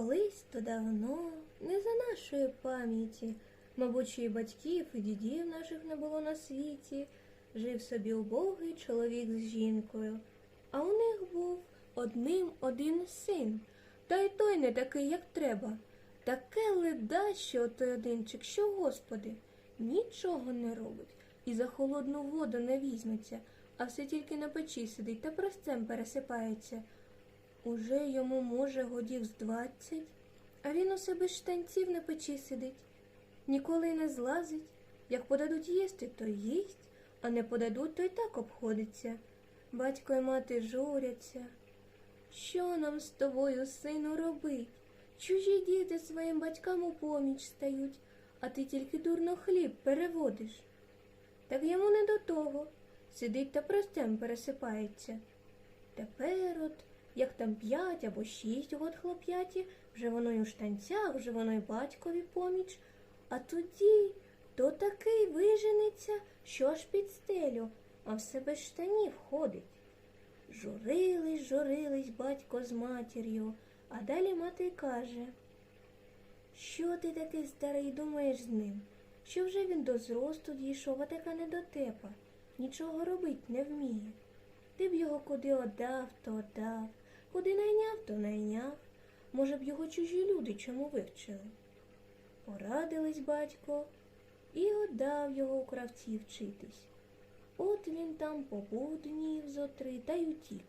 Колись то давно, не за нашої пам'яті, мабуть, й батьків і дідів наших не було на світі, жив собі убогий чоловік з жінкою, а у них був одним один син, та й той не такий, як треба. Таке ледаще отой одинчик, що, господи, нічого не робить і за холодну воду не візьметься, а все тільки на печі сидить та простем пересипається. Уже йому, може, годів з двадцять, а він у себе штанців на печі сидить, ніколи й не злазить. Як подадуть їсти, то їсть, а не подадуть, то й так обходиться. Батько й мати журяться. Що нам з тобою, сину, робить? Чужі діти своїм батькам у поміч стають, а ти тільки дурно хліб переводиш. Так йому не до того. Сидить та простем пересипається. Тепер от, як там п'ять або шість год хлоп'яті, вже воно й у штанцях, вже воно й батькові поміч, а тоді то такий виженеться, що аж під стелю, а в себе штанів ходить. Журились, журились батько з матір'ю, а далі мати каже, що ти такий старий думаєш з ним? Що вже він до зросту дійшов, а така недотепа, нічого робить не вміє. Ти б його куди оддав, то оддав, куди найняв, то найняв. Може б його чужі люди чому вивчили. Порадились батько і оддав його у кравці вчитись. От він там побув днів зо три та й утік.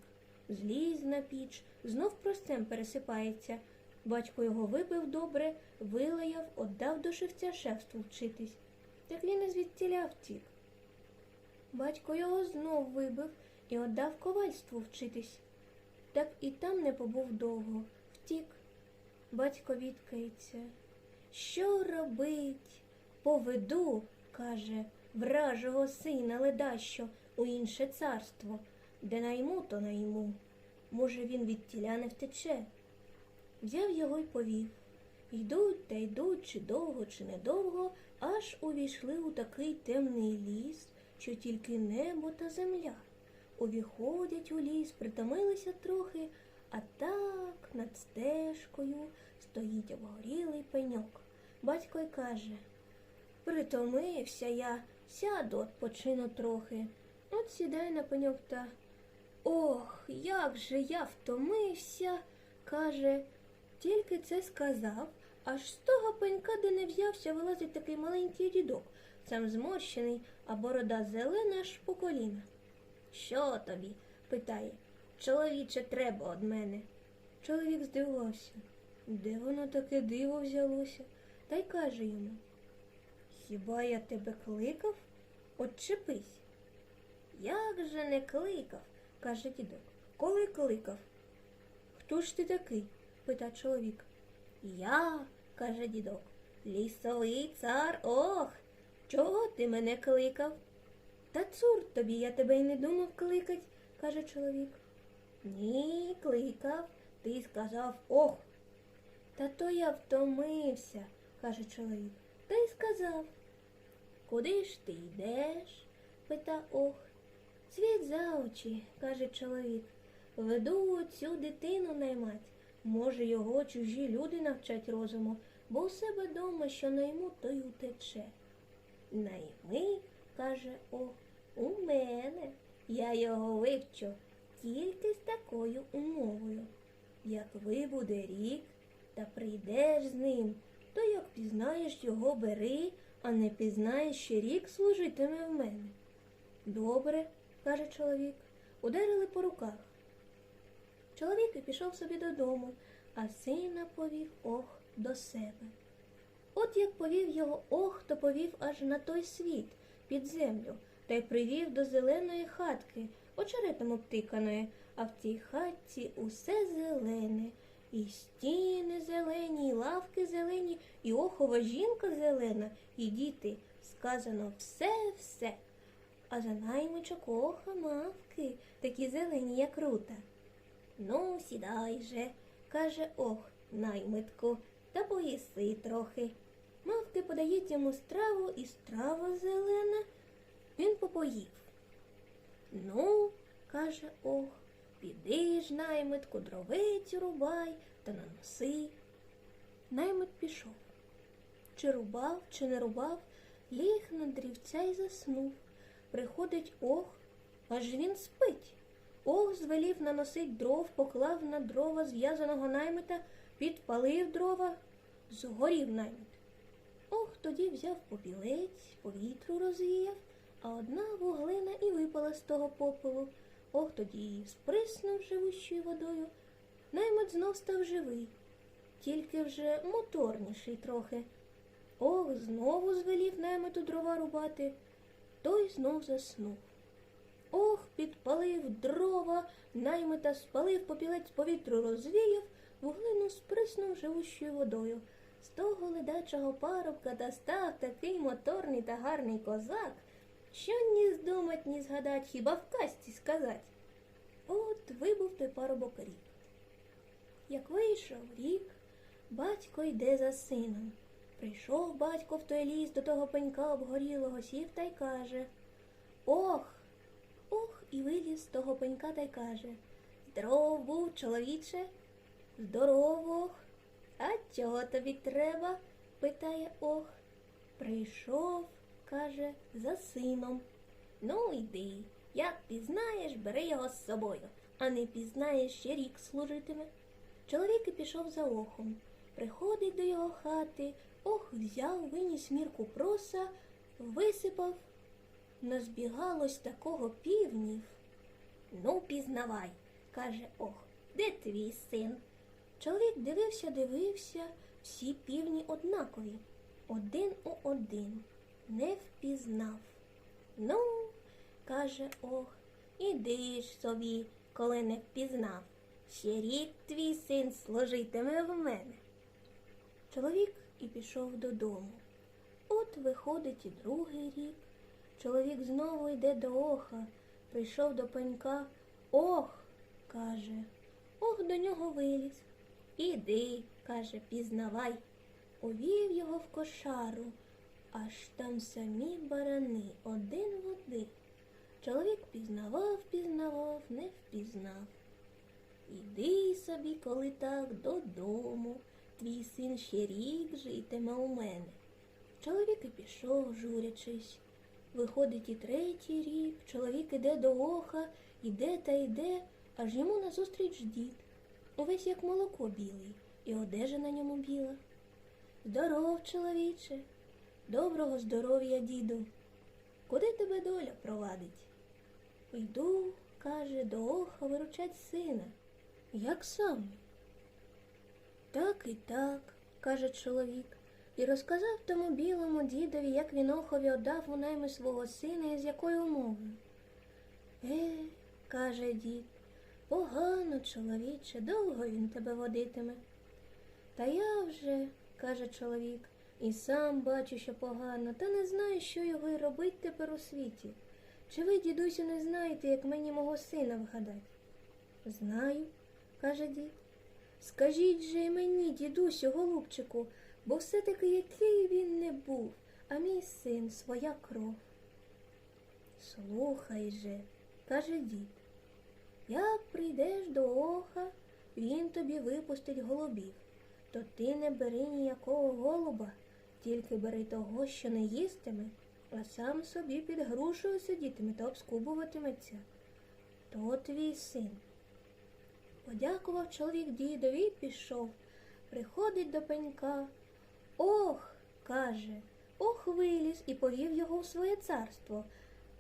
Зліз на піч, знов простем пересипається. Батько його випив добре, вилаяв, отдав до шевця шефству вчитись. Так він і звідтіля втік. Батько його знов вибив і отдав ковальству вчитись. Так і там не побув довго, втік. Батько відкається. Що робить? Поведу, каже, вражого сина ледащо у інше царство, де найму, то найму. Може, він від тіля не втече. Взяв його й повів. Йдуть та йдуть, чи довго, чи недовго, аж увійшли у такий темний ліс, що тільки небо та земля. Увіходять у ліс, притомилися трохи, а так над стежкою стоїть обгорілий пеньок. Батько й каже Притомився я, сяду, odpoчину трохи. От сідай на пеньок та. Ох, як же я втомився, каже. Тільки це сказав, аж з того пенька, де не взявся, вилазить такий маленький дідок, сам зморщений, а борода зелена аж по коліна. Що тобі? питає. Чоловіче, треба од мене. Чоловік здивувався. Де воно таке диво взялося? Та й каже йому. Хіба я тебе кликав? Отчепись. Як же не кликав, каже дідок. Коли кликав? Хто ж ти такий? пита чоловік. Я, каже дідок, лісовий цар, ох, чого ти мене кликав? Та цур тобі, я тебе й не думав кликать, каже чоловік. Ні, кликав, ти сказав ох. Та то я втомився, каже чоловік, та й сказав. Куди ж ти йдеш? пита ох. Світ за очі, каже чоловік. Веду цю дитину наймать. Може, його чужі люди навчать розуму, бо у себе дома, що найму, то й утече. Найми, каже ох, у мене. Я його вивчу тільки з такою умовою. Як вибуде рік та прийдеш з ним, то як пізнаєш його бери, а не пізнаєш, що рік служитиме в мене. Добре, каже чоловік, ударили по руках. Чоловік пішов собі додому, а сина повів ох до себе. От як повів його ох, то повів аж на той світ, під землю, та й привів до зеленої хатки, очеретом обтиканої, а в тій хатці усе зелене, і стіни зелені, і лавки зелені, і охова жінка зелена, і діти. Сказано все-все. А за наймичок оха мавки, такі зелені, як рута. Ну, сідай же, каже ох, наймитку, та поїси трохи. Мавки подають йому страву, і страва зелена. Він попоїв. Ну, каже ох, піди ж, наймитку, дровицю рубай та наноси. Наймит пішов. Чи рубав, чи не рубав, ліг на дрівця й заснув. Приходить ох, аж він спить. Ох звелів наносить дров, поклав на дрова зв'язаного наймита, підпалив дрова, згорів наймит. Ох тоді взяв попілець, повітру розвіяв, а одна вуглина і випала з того попелу. Ох тоді її сприснув живущою водою. Наймит знов став живий, тільки вже моторніший трохи. Ох, знову звелів наймиту дрова рубати, той знов заснув. Ох, підпалив дрова, наймита спалив попілець повітру розвіяв, вуглину сприснув живущою водою. З того ледачого парубка та став такий моторний та гарний козак, що ні здумать, ні згадать, хіба в казці сказать. От вибув той парубок рік. Як вийшов рік, батько йде за сином. Прийшов батько в той ліс до того пенька обгорілого, сів та й каже Ох, ох, і виліз з того пенька та й каже Здоров був, чоловіче, здоров, ох. А чого тобі треба? питає ох. Прийшов, каже, за сином. Ну, йди, як пізнаєш, бери його з собою, а не пізнаєш, ще рік служитиме. Чоловік і пішов за охом. Приходить до його хати, ох взяв, виніс мірку проса, висипав. Назбігалось такого півнів. Ну, пізнавай, каже ох, де твій син? Чоловік дивився, дивився, всі півні однакові, один у один, не впізнав. Ну, каже ох, іди ж собі, коли не впізнав. Ще рік твій син служитиме в мене. Чоловік і пішов додому. От виходить і другий рік. Чоловік знову йде до оха, прийшов до пенька. Ох, каже, ох до нього виліз. Іди, каже, пізнавай. Увів його в кошару, аж там самі барани один в один. Чоловік пізнавав, пізнавав, не впізнав. Іди собі, коли так, додому. Твій син ще рік житиме у мене. Чоловік і пішов, журячись. Виходить і третій рік, чоловік іде до оха, іде та йде, аж йому назустріч дід. Увесь як молоко білий, і одежа на ньому біла. Здоров, чоловіче, доброго здоров'я, діду. Куди тебе доля провадить? Йду, каже, до оха виручать сина. Як саме? Так і так, каже чоловік, і розказав тому білому дідові, як він охові отдав у найми свого сина і з якою умовою. Е, каже дід, погано, чоловіче, довго він тебе водитиме. Та я вже, каже чоловік, і сам бачу, що погано, та не знаю, що його й робить тепер у світі. Чи ви, дідусю, не знаєте, як мені мого сина вгадать? Знаю, каже дід. Скажіть же й мені, дідусю, голубчику, бо все-таки який він не був, а мій син своя кров. Слухай же, каже дід, як прийдеш до оха, він тобі випустить голубів, то ти не бери ніякого голуба, тільки бери того, що не їстиме, а сам собі під грушею сидітиме та обскубуватиметься. То твій син. Подякував чоловік дідові і пішов. Приходить до пенька. Ох, каже, ох виліз і повів його у своє царство.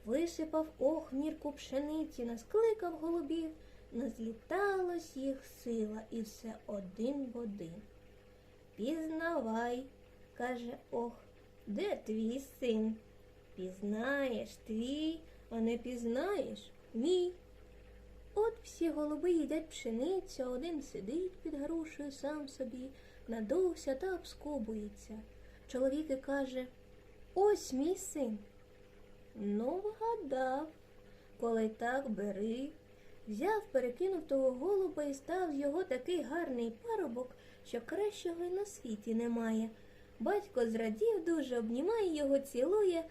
Висипав ох мірку пшениці, наскликав голубів, назліталась їх сила, і все один в один. Пізнавай, каже ох, де твій син? Пізнаєш твій, а не пізнаєш мій. От всі голуби їдять пшеницю, один сидить під грушею сам собі, надувся та обскубується. Чоловік і каже Ось мій син. Ну, вгадав, коли так бери. Взяв, перекинув того голуба і став його такий гарний парубок, що кращого й на світі немає. Батько зрадів дуже, обнімає його, цілує,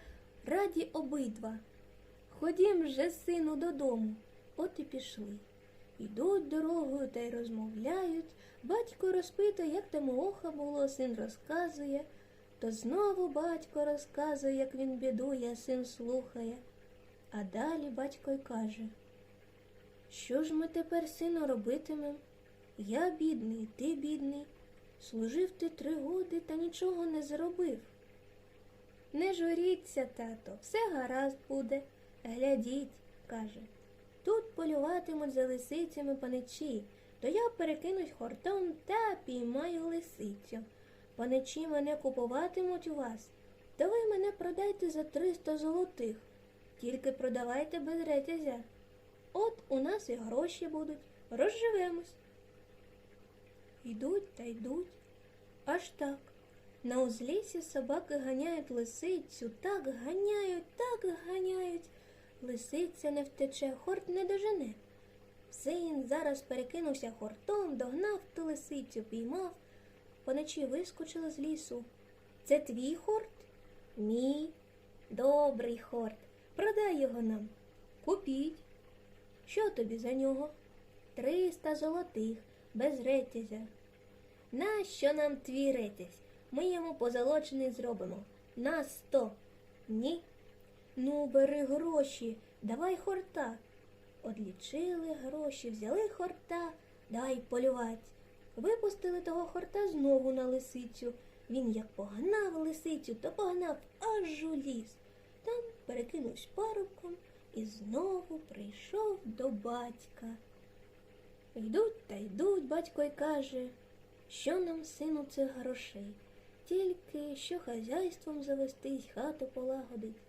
раді обидва. Ходім же, сину, додому. От і пішли. Йдуть дорогою та й розмовляють, Батько розпитує, як там оха було, син розказує, то знову батько розказує, як він бідує, а син слухає. А далі батько й каже, що ж ми тепер, сину, робитимем? Я бідний, ти бідний. Служив ти три годи та нічого не заробив. Не журіться, тато, все гаразд буде. Глядіть, каже. Тут полюватимуть за лисицями паничі, то я перекинусь хортом та піймаю лисицю. Паничі мене купуватимуть у вас, то ви мене продайте за триста золотих, тільки продавайте без ретязя. От у нас і гроші будуть, розживемось. Йдуть та йдуть. Аж так. На узліссі собаки ганяють лисицю, так ганяють, так ганяють. Лисиця не втече, хорт не дожене. Син зараз перекинувся хортом, догнав ту лисицю, піймав. Поночі вискочила з лісу. Це твій хорт? Мій. Добрий хорт. Продай його нам. Купіть. Що тобі за нього? Триста золотих, без ретязя. Нащо нам твій ретязь? Ми йому позолочений зробимо. На сто. Ні. Ну, бери гроші, давай хорта. Одлічили гроші, взяли хорта, дай полювать. Випустили того хорта знову на лисицю. Він як погнав лисицю, то погнав аж у ліс. Там перекинувся парубком і знову прийшов до батька. Йдуть та йдуть, батько й каже, що нам, сину, цих грошей, тільки що хазяйством завестись, хату полагодить.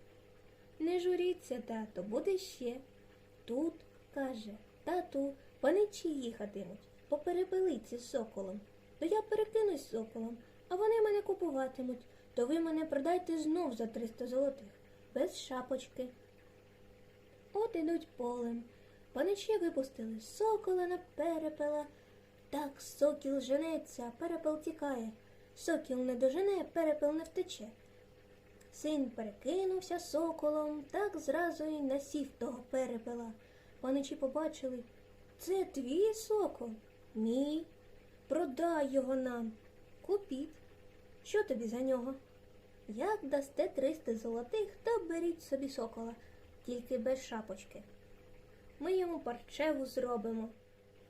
Не журіться, тато, буде ще. Тут, каже, тату, паничі їхатимуть, по перепелиці з соколом. То я перекинусь з соколом, а вони мене купуватимуть, то ви мене продайте знов за триста золотих, без шапочки. От ідуть полем. Паничі випустили сокола на перепела. Так сокіл женеться, перепел тікає. Сокіл не дожене, перепел не втече. Син перекинувся соколом, так зразу й насів того перепела. Паничі побачили. Це твій сокол? Мій. Продай його нам. Купіть. Що тобі за нього? Як дасте триста золотих, то беріть собі сокола, тільки без шапочки. Ми йому парчеву зробимо.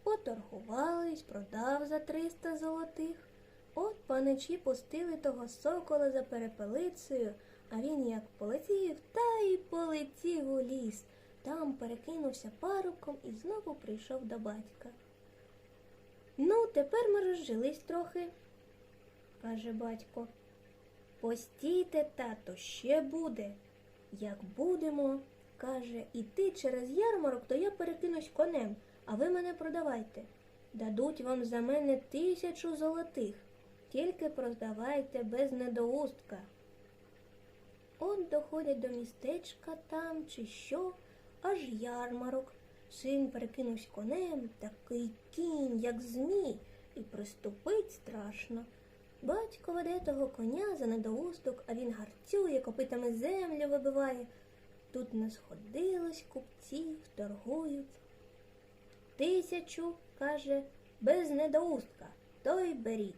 Поторгувались, продав за триста золотих. От паничі пустили того сокола за перепелицею, а він як полетів, та й полетів у ліс. Там перекинувся парубком і знову прийшов до батька. Ну, тепер ми розжились трохи, каже батько. Постійте, тато, ще буде. Як будемо, каже, іти через ярмарок, то я перекинусь конем, а ви мене продавайте. Дадуть вам за мене тисячу золотих, тільки продавайте без недоустка. От доходять до містечка там чи що, аж ярмарок. Син перекинувся конем, такий кінь, як змій, і приступить страшно. Батько веде того коня за недоусток, а він гарцює, копитами землю вибиває. Тут не сходилось купців, торгують. Тисячу, каже, без недоустка, то й беріть.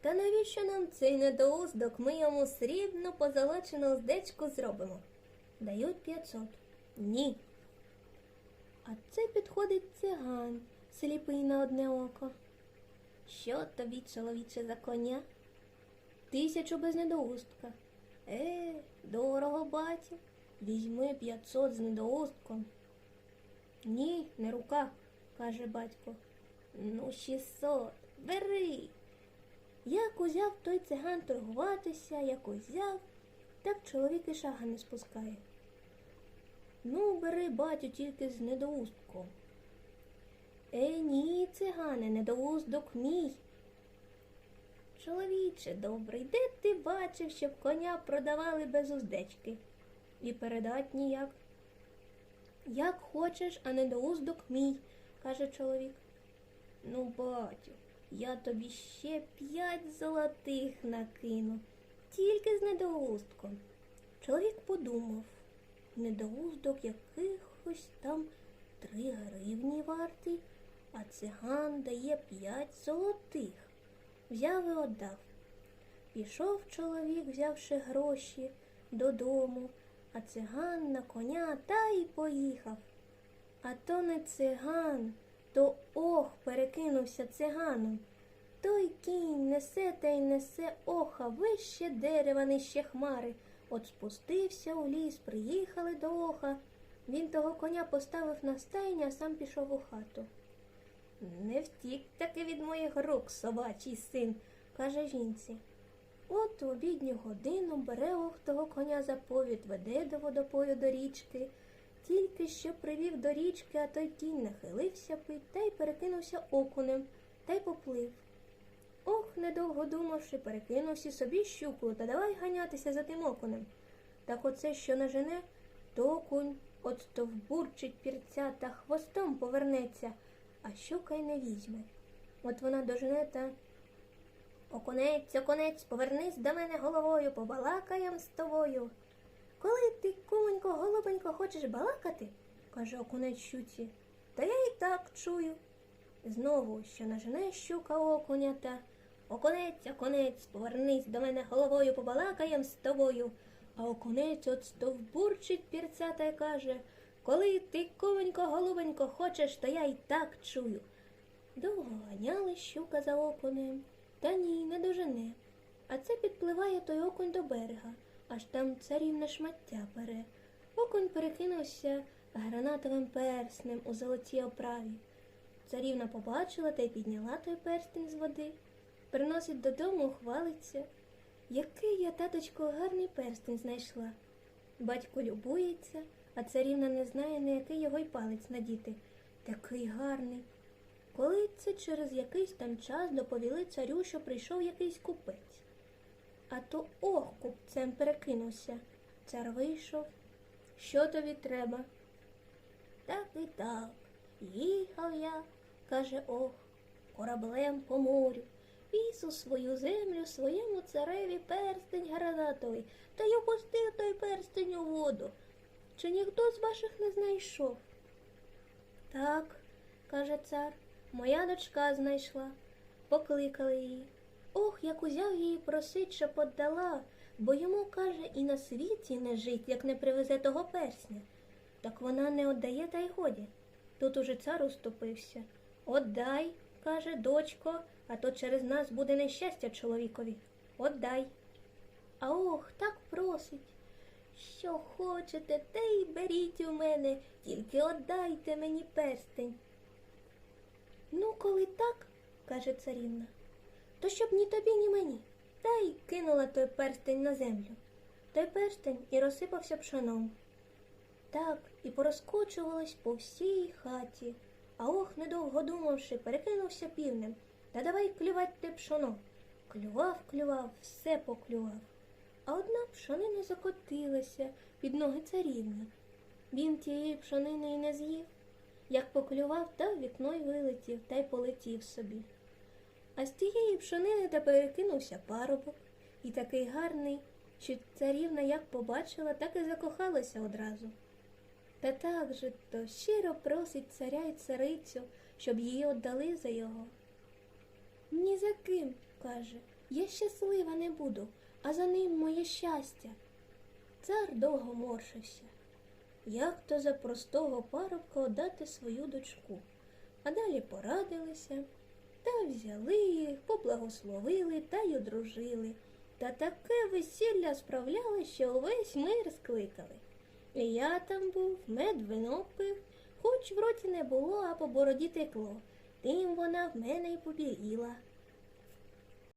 Та навіщо нам цей недоуздок? Ми йому срібну позолочену уздечку зробимо. Дають п'ятсот. Ні. А це підходить циган, сліпий на одне око. Що тобі, чоловіче, за коня? Тисячу без недоустка. Е, дорого, батю. Візьми п'ятсот з недоустком. Ні, не рука, каже батько. Ну, шістсот. Бери. Як узяв той циган торгуватися, як узяв, так чоловік і шага не спускає. Ну, бери, батю, тільки з недоустком. Е, ні, цигане, недоуздок мій. Чоловіче добрий, де ти бачив, щоб коня продавали без уздечки? І передать ніяк. Як хочеш, а недоуздок мій, каже чоловік. Ну, батю, я тобі ще п'ять золотих накину, тільки з недоустком. Чоловік подумав, недоуздок якихось там три гривні вартий, а циган дає п'ять золотих. Взяв і отдав. Пішов чоловік, взявши гроші додому, а циган на коня та й поїхав. А то не циган, то ох перекинувся циганом. Той кінь несе та й несе оха, вище дерева, нижче хмари. От спустився у ліс, приїхали до оха. Він того коня поставив на стайня, а сам пішов у хату. Не втік таки від моїх рук, собачий син, каже жінці. От у обідню годину бере ох того коня за повід, веде до водопою до річки. Тільки що привів до річки, а той кінь нахилився пить та й перекинувся окунем та й поплив. Недовго думавши, перекинувся собі щуку та давай ганятися за тим окунем. Так оце, що нажене, то окунь от стовбурчить пірця та хвостом повернеться, а щука й не візьме. От вона дожене та Окунець, окунець, повернись до мене головою, побалакаєм з тобою. Коли ти, кумонько, голубенько, хочеш балакати, каже окунець щуці, та я і так чую. Знову, що нажене щука окуня та Окунець, окунець, повернись до мене головою, побалакаєм з тобою. А окунець от стовбурчить пірця та й каже Коли ти, кумонько, голубенько, хочеш, то я і так чую. Довго ганяли щука за окунем, та ні, не дожене. А це підпливає той окунь до берега, аж там царівне шмаття пере. Окунь перекинувся гранатовим перснем у золотій оправі. Царівна побачила та й підняла той перстень з води. Приносить додому, хвалиться. Який я, таточко, гарний перстень знайшла. Батько любується, а царівна не знає, на який його й палець надіти. Такий гарний. Коли це через якийсь там час доповіли царю, що прийшов якийсь купець. А то ох, купцем перекинувся. Цар вийшов. Що тобі треба? Так і так. Їхав я, каже ох, кораблем по морю. Віз у свою землю своєму цареві перстень гранатовий, та й опустив той перстень у воду. Чи ніхто з ваших не знайшов? Так, каже цар, моя дочка знайшла. Покликали її. Ох, як узяв її просить, щоб подала, бо йому, каже, і на світі не жить, як не привезе того персня. Так вона не отдає, та й годі. Тут уже цар уступився. Отдай, каже, дочко, а то через нас буде нещастя чоловікові. Отдай. А ох, так просить. Що хочете, те й беріть у мене, тільки отдайте мені перстень. Ну, коли так, каже царівна, то щоб ні тобі, ні мені. Та й кинула той перстень на землю. Той перстень і розсипався пшоном. Так і порозкочувалось по всій хаті, а ох, недовго думавши, перекинувся півнем та давай клювать те пшоно. Клював, клював, все поклював. А одна пшонина закотилася під ноги царівни. Він тієї пшонини й не з'їв. Як поклював, та в вікно й вилетів та й полетів собі. А з тієї пшонини та перекинувся парубок, і такий гарний, що царівна як побачила, так і закохалася одразу. Та так же то щиро просить царя й царицю, щоб її отдали за його. Ні за ким, каже, я щаслива не буду, а за ним моє щастя. Цар довго моршився. Як то за простого парубка отдати свою дочку? А далі порадилися та взяли їх, поблагословили та й одружили. Та таке весілля справляли, що увесь мир скликали. І я там був, мед вино пив, хоч в роті не було, а по бороді текло. Тим вона в мене й побіліла.